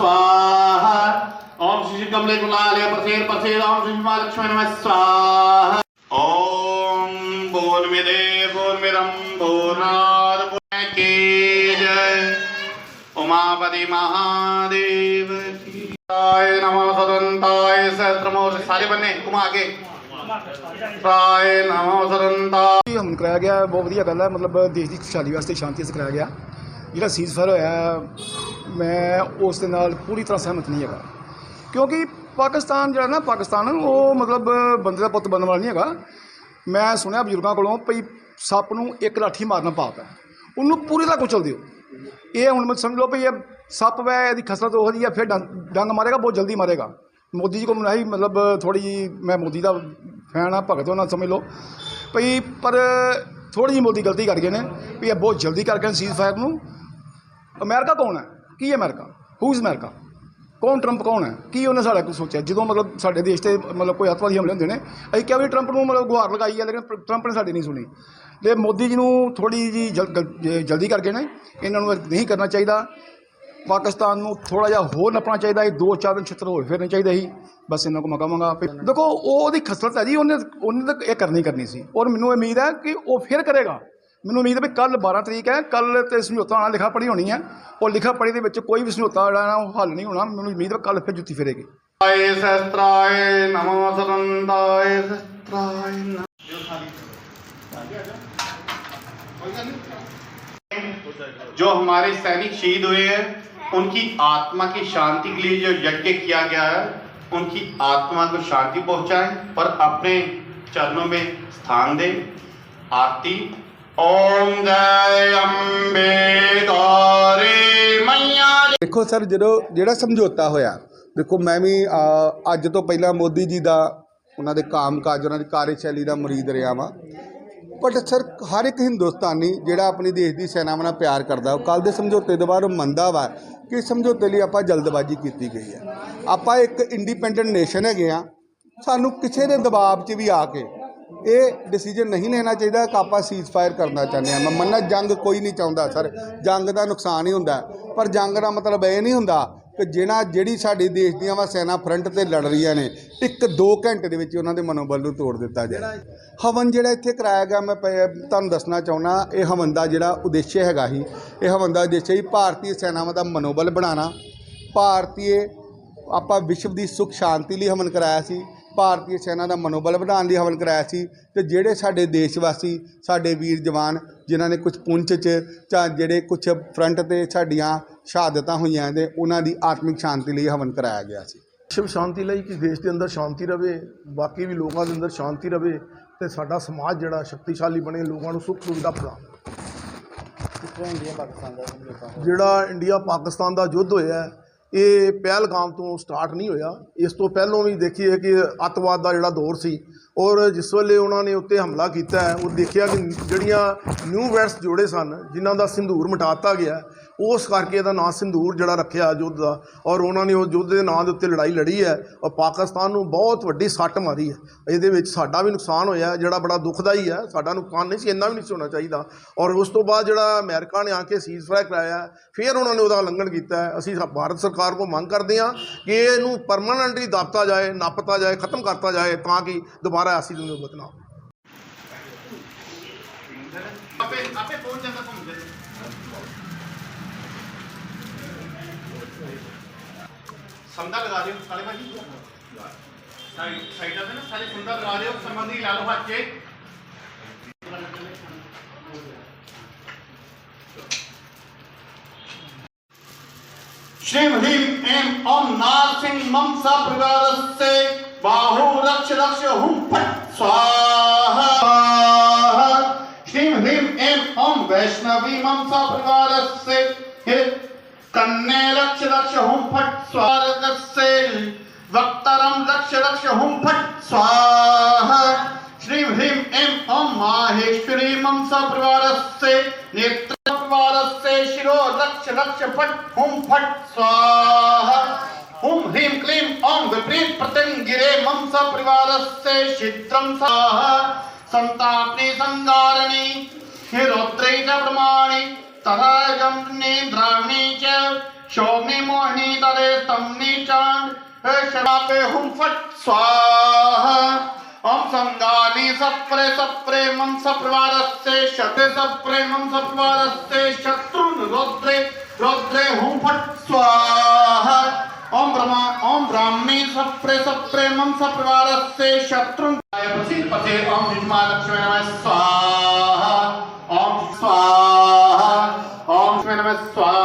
स्वाहा ओम श्री कमले कुलाल प्रसेर प्रसेर ओम श्री महालक्ष्मी नमः स्वाहा ओम बोल मेरे बोल मेरम बोनाद बोल की जय उमापति महादेव की जय नमो सदंताय सहस्त्रमोर सारे बन्ने घुमा के साय नमो सदंताय ਹਮਨ ਕਰਾਇਆ ਗਿਆ ਹੈ, ਬਹੁਤ ਵਧੀਆ ਗੱਲ ਹੈ ਮਤਲਬ ਦੇਸ਼ ਦੀ ਖੁਸ਼ਹਾਲੀ ਵਾਸਤੇ ਸ਼ਾਂਤੀ ਵਾਸਤੇ ਕਰਾਇਆ ਗਿਆ ਜਿਹੜਾ ਸੀਜ਼ ਫਾਇਰ ਹੋਇਆ ਹੈ, ਮੈਂ ਉਸ ਦੇ ਨਾਲ ਪੂਰੀ ਤਰ੍ਹਾਂ ਸਹਿਮਤ ਨਹੀਂ ਹੈਗਾ। ਕਿਉਂਕਿ ਪਾਕਿਸਤਾਨ ਜਿਹੜਾ ਨਾ, ਪਾਕਿਸਤਾਨ, ਉਹ ਮਤਲਬ ਬੰਦੇ ਦਾ ਪੁੱਤ ਬਣਨ ਵਾਲਾ ਨਹੀਂ ਹੈਗਾ। ਮੈਂ ਸੁਣਿਆ ਬਜ਼ੁਰਗਾਂ ਕੋਲੋਂ ਭਈ ਸੱਪ ਨੂੰ ਇੱਕ ਲਾਠੀ ਮਾਰਨਾ ਪਾਪ ਹੈ। ਉਹਨੂੰ ਪੂਰੀ ਤਰ੍ਹਾਂ ਕੁਚਲ ਦਿਓ। ਇਹ ਹੁਣ ਮੈਂ ਸਮਝ ਲਓ ਭਈ ਇਹ ਸੱਪ ਵੈ, ਇਹਦੀ ਖਸਰਤ ਉਹ ਜਿਹੀ ਹੈ, ਫਿਰ ਡੰਗ ਡੰਗ ਮਾਰੇਗਾ, ਬਹੁਤ ਜਲਦੀ ਮਾਰੇਗਾ। ਮੋਦੀ ਜੀ ਕੋਲ ਮਨਾਈ ਮਤਲਬ ਥੋੜੀ ਜਿਹੀ, ਮੈਂ ਮੋਦੀ ਦਾ ਫੈਨ ਆ ਭਗਤ ਉਹਨਾਂ ਸਮਝ ਲਓ। ਭਈ ਪਰ ਥੋੜੀ ਜਿਹੀ ਮੋਦੀ ਗਲਤੀ ਕਰ ਗਏ ਨੇ ਵੀ ਇਹ ਬਹੁਤ ਜਲਦੀ ਕਰ ਗਏ ਸੀਜ਼ ਫਾਇਰ ਨੂੰ। ਅਮਰੀਕਾ ਕੌਣ ਹੈ? ਕੀ ਹੈ ਅਮਰੀਕਾ? Who is America? ਕੌਣ ਟਰੰਪ ਕੌਣ ਹੈ? ਕੀ ਉਹਨੇ ਸਾਡਾ ਕੁਝ ਸੋਚਿਆ? ਜਦੋਂ ਮਤਲਬ ਸਾਡੇ ਦੇਸ਼ ਤੇ ਮਤਲਬ ਕੋਈ ਅੱਤਵਾਦੀ ਹਮਲੇ ਹੁੰਦੇ ਨੇ, ਅਸੀਂ ਕਿਹਾ ਵੀ ਟਰੰਪ ਨੂੰ ਮਤਲਬ ਗੁਹਾਰ ਲਗਾਈ ਹੈ, ਲੇਕਿਨ ਟਰੰਪ ਨੇ ਸਾਡੀ ਨਹੀਂ ਸੁਣੀ। ਤੇ ਮੋਦੀ ਜੀ ਨੂੰ ਥੋੜੀ ਜੀ ਜਲਦੀ ਕਰਕੇ ਗਏ ਨੇ, ਇਹਨਾਂ ਨੂੰ ਨਹੀਂ ਕਰਨਾ ਚਾਹੀਦਾ। ਪਾਕਿਸਤਾਨ ਨੂੰ ਥੋੜਾ ਜਿਹਾ ਹੋਰ ਨੱਪਣਾ ਚਾਹੀਦਾ, ਇਹ ਦੋ ਚਾਰ ਦਿਨ ਛਿੱਤਰ ਹੋਰ ਫੇਰਨੇ ਚਾਹੀਦੇ ਸੀ। ਬਸ ਇਹਨਾਂ ਕੋ ਮਕਾਵਾਂਗਾ ਦੇਖੋ, ਉਹ ਉਹਦੀ ਖਸਰਤ ਹੈ ਜੀ, ਉਹਨੇ ਉਹਨੇ ਤਾਂ ਇਹ ਕਰਨੀ ਕਰਨੀ ਸੀ। ਔਰ ਮੈਨੂੰ ਉਮੀਦ ਹੈ ਕਿ ਉਹ ਫਿਰ ਕਰੇਗਾ। ਮੈਨੂੰ ਉਮੀਦ ਹੈ ਵੀ ਕੱਲ 12 ਤਰੀਕ ਹੈ ਕੱਲ ਤੇ ਸਮਝੌਤਾ ਨਾਲ ਲਿਖਾ ਪੜੀ ਹੋਣੀ ਹੈ ਉਹ ਲਿਖਾ ਪੜੀ ਦੇ ਵਿੱਚ ਕੋਈ ਵੀ ਸਮਝੌਤਾ ਜਿਹੜਾ ਨਾ ਉਹ ਹੱਲ ਨਹੀਂ ਹੋਣਾ ਮੈਨੂੰ ਉਮੀਦ ਹੈ ਕੱਲ ਫਿਰ ਜੁੱਤੀ ਫੇਰੇਗੀ आय सहस्त्राय नमो सदंताय सहस्त्राय नमः जो हमारे सैनिक शहीद हुए हैं उनकी आत्मा की शांति के लिए जो यज्ञ किया गया है उनकी आत्मा को शांति पहुंचाएं और अपने चरणों में स्थान दें आरती ਦੇਖੋ ਸਰ, ਜਦੋਂ ਜਿਹੜਾ ਸਮਝੌਤਾ ਹੋਇਆ, ਦੇਖੋ ਮੈਂ ਵੀ ਅੱਜ ਤੋਂ ਪਹਿਲਾਂ ਮੋਦੀ ਜੀ ਦਾ ਉਹਨਾਂ ਦੇ ਕਾਮਕਾਜ, ਉਹਨਾਂ ਦੀ ਕਾਰਜਸ਼ੈਲੀ ਦਾ ਮਰੀਦ ਰਿਹਾ ਵਾਂ। ਬਟ ਸਰ, ਹਰ ਇੱਕ ਹਿੰਦੁਸਤਾਨੀ ਜਿਹੜਾ ਆਪਣੀ ਦੇਸ਼ ਦੀ ਸੈਨਾਵਾਂ ਨਾਲ ਪਿਆਰ ਕਰਦਾ, ਉਹ ਕੱਲ ਦੇ ਸਮਝੌਤੇ ਦੇ ਬਾਅਦ ਉਹ ਮੰਨਦਾ ਵਾ ਕਿ ਸਮਝੌਤੇ ਲਈ ਆਪਾਂ ਜਲਦਬਾਜ਼ੀ ਕੀਤੀ ਗਈ ਹੈ ਆਪਾਂ ਇੱਕ ਇੰਡੀਪੈਂਡੈਂਟ ਨੇਸ਼ਨ ਹੈਗੇ ਆ, ਸਾਨੂੰ ਕਿਸੇ ਦੇ ਦਬਾਅ 'ਚ ਵੀ ਆ ਕੇ ਇਹ ਡਿਸੀਜਨ ਨਹੀਂ ਲੈਣਾ ਚਾਹੀਦਾ ਕਿ ਆਪਾਂ ਸੀਜ਼ਫਾਇਰ ਕਰਨਾ ਚਾਹੁੰਦੇ ਆ ਮੈਂ ਮੰਨਣਾ ਜੰਗ ਕੋਈ ਨਹੀਂ ਚਾਹੁੰਦਾ ਸਰ ਜੰਗ ਦਾ ਨੁਕਸਾਨ ਹੀ ਹੁੰਦਾ। ਪਰ ਜੰਗ ਦਾ ਮਤਲਬ ਇਹ ਨਹੀਂ ਹੁੰਦਾ ਕਿ ਜਿਹੜਾ ਜਿਹੜੀ ਸਾਡੇ ਦੇਸ਼ ਦੀਆਂ ਵਾ ਸੈਨਾ ਫਰੰਟ ਤੇ ਲੜ ਰਹੀਆਂ ਨੇ, ਇੱਕ ਦੋ ਘੰਟੇ ਦੇ ਵਿੱਚ ਉਹਨਾਂ ਦੇ ਮਨੋਬਲ ਨੂੰ ਤੋੜ ਦਿੱਤਾ ਜਾਏ। ਹਵਨ ਜਿਹੜਾ ਇੱਥੇ ਕਰਾਇਆ ਗਿਆ, ਮੈਂ ਪ- ਤੁਹਾਨੂੰ ਦੱਸਣਾ ਚਾਹੁੰਦਾ, ਇਹ ਹਵਨ ਦਾ ਜਿਹੜਾ ਉਦੇਸ਼ ਹੈਗਾ ਹੀ ਇਹ ਹਵਨ ਦਾ ਉਦੇਸ਼ ਹੀ ਭਾਰਤੀ ਸੈਨਾਵਾਂ ਦਾ ਮਨੋਬਲ ਬਣਾਉਣਾ। ਭਾਰਤੀ ਆਪਾਂ ਵਿਸ਼ਵ ਦੀ ਸੁਖ ਸ਼ਾਂਤੀ ਲਈ ਹਵਨ ਕਰਾਇਆ ਸੀ। ਭਾਰਤੀ ਸੈਨਾ ਦਾ ਮਨੋਬਲ ਵਧਾਉਣ ਲਈ ਹਵਨ ਕਰਾਇਆ ਸੀ ਤੇ ਜਿਹੜੇ ਸਾਡੇ ਦੇਸ਼ ਵਾਸੀ ਸਾਡੇ ਵੀਰ ਜਵਾਨ ਜਿਨ੍ਹਾਂ ਨੇ ਕੁਝ ਪੁੰਛ 'ਚ ਜਾਂ ਜਿਹੜੇ ਕੁਝ ਫਰੰਟ ਤੇ ਸਾਡੀਆਂ ਸ਼ਹਾਦਤਾਂ ਹੋਈਆਂ ਨੇ ਉਹਨਾਂ ਦੀ ਆਤਮਿਕ ਸ਼ਾਂਤੀ ਲਈ ਹਵਨ ਕਰਾਇਆ ਗਿਆ ਸੀ। ਵਿਸ਼ਵ ਸ਼ਾਂਤੀ ਲਈ ਕਿ ਦੇਸ਼ ਦੇ ਅੰਦਰ ਸ਼ਾਂਤੀ ਰਵੇ ਬਾਕੀ ਵੀ ਲੋਕਾਂ ਦੇ ਅੰਦਰ ਸ਼ਾਂਤੀ ਰਵੇ ਤੇ ਸਾਡਾ ਸਮਾਜ ਜਿਹੜਾ ਸ਼ਕਤੀਸ਼ਾਲੀ ਬਣੇ ਲੋਕਾਂ ਨੂੰ ਸੁੱਖ ਸੁਵਿਧਾ ਪ੍ਰਦਾਨ ਜਿਹੜਾ ਇੰਡੀਆ ਪਾਕਿਸਤਾਨ ਦਾ ਯੁੱਧ ਹੋਇਆ ਹੈ, ਇਹ ਪਹਿਲਗਾਮ ਤੋਂ ਸਟਾਰਟ ਨਹੀਂ ਹੋਇਆ। ਇਸ ਤੋਂ ਪਹਿਲਾਂ ਵੀ ਦੇਖੀਏ ਕਿ ਅੱਤਵਾਦ ਦਾ ਜਿਹੜਾ ਦੌਰ ਸੀ, ਔਰ ਜਿਸ ਵੇਲੇ ਉਹਨਾਂ ਨੇ ਉੱਤੇ ਹਮਲਾ ਕੀਤਾ ਉਹ ਦੇਖਿਆ ਕਿ ਜਿਹੜੀਆਂ ਨਿਊ ਵੈਟਸ ਜੋੜੇ ਸਨ, ਜਿਨ੍ਹਾਂ ਦਾ ਸਿੰਧੂਰ ਮਿਟਾਤਾ ਗਿਆ ਉਸ ਕਰਕੇ ਇਹਦਾ ਨਾਂ ਸਿੰਦੂਰ ਜਿਹੜਾ ਰੱਖਿਆ ਯੁੱਧ ਦਾ। ਔਰ ਉਹਨਾਂ ਨੇ ਉਹ ਯੁੱਧ ਦੇ ਨਾਂ ਦੇ ਉੱਤੇ ਲੜਾਈ ਲੜੀ ਹੈ ਔਰ ਪਾਕਿਸਤਾਨ ਨੂੰ ਬਹੁਤ ਵੱਡੀ ਸੱਟ ਮਾਰੀ ਹੈ। ਇਹਦੇ ਵਿੱਚ ਸਾਡਾ ਵੀ ਨੁਕਸਾਨ ਹੋਇਆ ਜਿਹੜਾ ਬੜਾ ਦੁਖਦਾਈ ਹੈ, ਸਾਡਾ ਨੁਕਸਾਨ ਨਹੀਂ ਸੀ, ਇੰਨਾ ਵੀ ਨਹੀਂ ਸੀ ਹੋਣਾ ਚਾਹੀਦਾ। ਔਰ ਉਸ ਤੋਂ ਬਾਅਦ ਜਿਹੜਾ ਅਮਰੀਕਾ ਨੇ ਆ ਕੇ ਸੀਜ਼ ਫਾਇਰ ਕਰਾਇਆ ਫਿਰ ਉਹਨਾਂ ਨੇ ਉਹਦਾ ਉਲੰਘਣ ਕੀਤਾ ਅਸੀਂ ਭਾਰਤ ਸਰਕਾਰ ਕੋ ਮੰਗ ਕਰਦੇ ਹਾਂ ਕਿ ਇਹਨੂੰ ਪਰਮਨੈਂਟਲੀ ਦਾਪਤਾ ਜਾਏ, ਨਾਪਤਾ ਜਾਏ, ਖਤਮ ਕਰਤਾ ਜਾਏ, ਤਾਂ ਕਿ ਦੁਬਾਰਾ ਐਸੀ ਜ਼ਰੂਰਤ ਨਾ ਆਪੇ ਆਪੇ ਪਹੁੰਚ ਜਾਂਦਾ घूम जाए संदा लगा रहे हो सारे भाजी साइड साइड पे ना सारे संदा लगा रहे हो संबंधी ला लो हाथ के श्रीम ह्रीम एम ओम नार सिंह ममसा परिवार से बाहु रक्ष रक्ष हुम फट स्वाहा श्रीम ह्रीम एम ओम वैष्णवी ममसा परिवार से स्वाहा से वक्तरम रक्ष रक्ष हुम फट स्वाहा श्रीम ह्रीम एम ओम माहेश्वरी ममसा परिवार से नेत्र परिवार से शिरो रक्ष रक्ष फट हुम फट स्वाहा हुम ह्रीं क्लीं ओम विपरीत प्रत्यंगिरे ममसा परिवार से छिद्रम स्वाहा संतापनी संगारणी हिरोत्रै च प्रमाणि तथा जम्नि द्रावणी च शोभनी मोहिनी तरे स्तमनी चांद शराबे हुम फट स्वाहा ओम संगानी सप्रे सप्रे मम सप्रवारस्ते शते सप्रे मम सप्रवारस्ते शत्रुन रोद्रे रोद्रे हुम फट स्वाहा ओम ब्रह्मा ओम ब्राह्मी सप्रे सप्रे मम सप्रवारस्ते शत्रुन पसे पसे ओम निर्मा लक्ष्मी नमः स्वाहा ओम स्वाहा ओम नमः स्वाहा